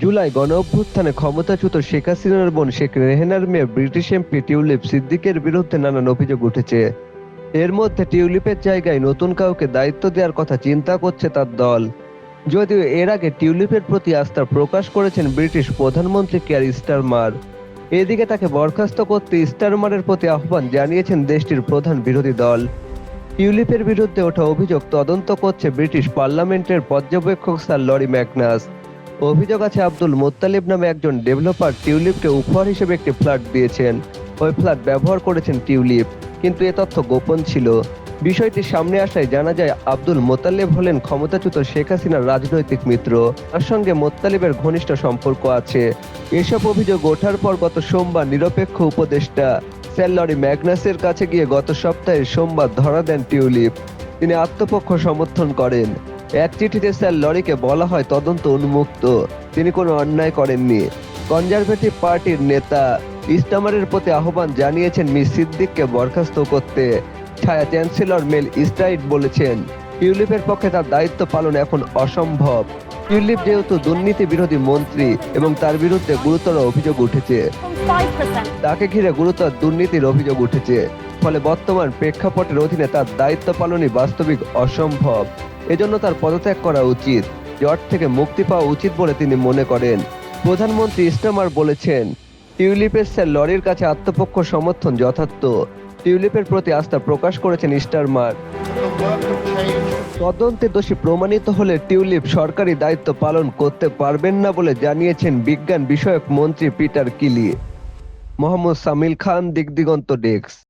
জুলাই গণ অভ্যুত্থানে ক্ষমতাচ্যুত শেখ হাসিনার বোন শেখ রেহেনার মেয়ে ব্রিটিশ এমপি টিউলিপ সিদ্দিকের বিরুদ্ধে নানান অভিযোগ উঠেছে। এর মধ্যে টিউলিপের জায়গায় নতুন কাউকে দায়িত্ব দেওয়ার কথা চিন্তা করছে তার দল। যদিও এর আগে টিউলিপের প্রতি আস্থা প্রকাশ করেছেন ব্রিটিশ প্রধানমন্ত্রী কেয়ার স্টারমার। এদিকে তাকে বরখাস্ত করতে স্টারমারের প্রতি আহ্বান জানিয়েছেন দেশটির প্রধান বিরোধী দল। টিউলিপের বিরুদ্ধে ওঠা অভিযোগ তদন্ত করছে ব্রিটিশ পার্লামেন্টের পর্যবেক্ষক স্যার লরি ম্যাকনাস। অভিযোগ আছে আব্দুল মোত্তালিব নামে একজন ডেভেলপার টিউলিপকে উপহার হিসেবে একটি ফ্ল্যাট দিয়েছেন। ওই ফ্ল্যাট ব্যবহার করেছেন টিউলিপ, কিন্তু এ তথ্য গোপন ছিল। বিষয়টি সামনে আসায় জানা যায়, আব্দুল মোতালেব হলেন ক্ষমতাচ্যুত শেখ হাসিনার রাজনৈতিক মিত্র। তার সঙ্গে মোত্তালিবের ঘনিষ্ঠ সম্পর্ক আছে। এসব অভিযোগ ওঠার পর গত সোমবার নিরপেক্ষ উপদেষ্টা স্যালরি ম্যাগনাসের কাছে গিয়ে গত সপ্তাহে সোমবার ধরা দেন টিউলিপ। তিনি আত্মপক্ষ সমর্থন করেন। এক চিঠিতে স্যার লরিকে বলা হয় তদন্ত উন্মুক্ত। তিনি কোনো অন্যায় করেননি। কনজারভেটিভ পার্টির নেতা ইস্টামারের প্রতি আহ্বান জানিয়েছেন মিস সিদ্দিককে বরখাস্ত করতে। ছায়া চ্যান্সেলর মেল ইস্টাইট বলেছেন টিউলিপের পক্ষে তার দায়িত্ব পালন এখন অসম্ভব। টিউলিপ যেহেতু দুর্নীতি বিরোধী মন্ত্রী এবং তার বিরুদ্ধে গুরুতর অভিযোগ উঠেছে। তাকে ঘিরে গুরুতর দুর্নীতির অভিযোগ উঠেছে। ফলে বর্তমান প্রেক্ষাপটের অধীনে তার দায়িত্ব পালনই বাস্তবিক অসম্ভব। এজন্য তার পদত্যাগ করা উচিত। জট থেকে মুক্তি পাওয়া উচিত বলে তিনি মনে করেন। প্রধানমন্ত্রী ইস্টামার বলেছেন, টিউলিপের স্যার লরির কাছে আত্মপক্ষ সমর্থন যথার্থ। টিউলিপের প্রতি আস্থা প্রকাশ করেছেন ইস্টারমার তদন্তে দোষী প্রমাণিত হলে টিউলিপ সরকারি দায়িত্ব পালন করতে পারবেন না বলে জানিয়েছেন বিজ্ঞান বিষয়ক মন্ত্রী পিটার কিলি। মোহাম্মদ সামিল খান দিগদিগন্ত ডেস্ক।